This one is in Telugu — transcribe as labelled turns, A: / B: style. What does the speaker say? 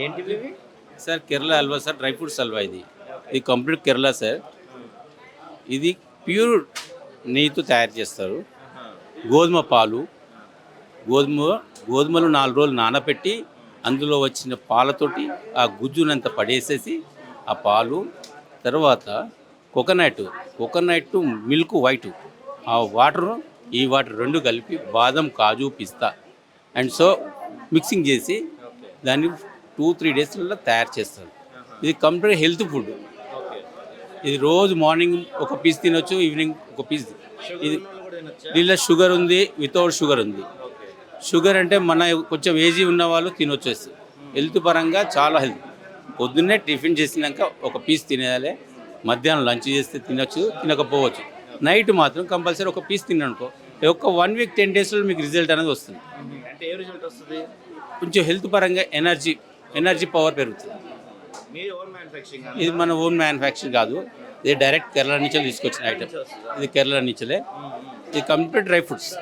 A: ఏంటివి
B: sir Kerala halwa sir dry fruits halwa ఇది. ఇది కంప్లీట్ కేరళ సార్. ఇది ప్యూర్ నెయ్యితో తయారు చేస్తారు. గోధుమ పాలు గోధుమ గోధుమలు నాలుగు రోజులు నానబెట్టి అందులో వచ్చిన పాలతోటి ఆ గుజ్జునంత పడేసేసి ఆ పాలు తర్వాత కోకోనట్ కోకోనట్ మిల్క్ వైట్ ఆ వాటర్ ఈ వాటర్ రెండు కలిపి బాదం కాజు పిస్తా అండ్ సో మిక్సింగ్ చేసి దాన్ని టూ త్రీ డేస్లలో తయారు చేస్తారు. ఇది కంప్లీట్ హెల్త్ ఫుడ్. ఇది రోజు మార్నింగ్ ఒక పీస్ తినొచ్చు ఈవినింగ్ ఒక పీస్ ఇది దీనిలో షుగర్ ఉంది వితౌట్ షుగర్ ఉంది. షుగర్ అంటే మన కొంచెం ఏజీ ఉన్న వాళ్ళు తినొచ్చేసి. హెల్త్ పరంగా చాలా హెల్త్. పొద్దున్నే టిఫిన్ చేసినాక ఒక పీస్ తినేయాలి. మధ్యాహ్నం లంచ్ చేస్తే తినొచ్చు తినకపోవచ్చు. నైట్ మాత్రం కంపల్సరీ ఒక పీస్ తిననుకో ఒక వన్ వీక్ టెన్ డేస్లో మీకు రిజల్ట్ అనేది వస్తుంది.
A: అంటే ఏ రిజల్ట్ వస్తుంది?
B: కొంచెం హెల్త్ పరంగా ఎనర్జీ ఎనర్జీ పవర్ పెరుగుతుంది. ఇది మన ఓన్ మ్యానుఫ్యాక్చర్ కాదు. ఇది డైరెక్ట్ కేరళ నుంచే తీసుకొచ్చిన ఐటమ్ ఇది కేరళ నుంచే. ఇది కంప్లీట్ డ్రై ఫ్రూట్స్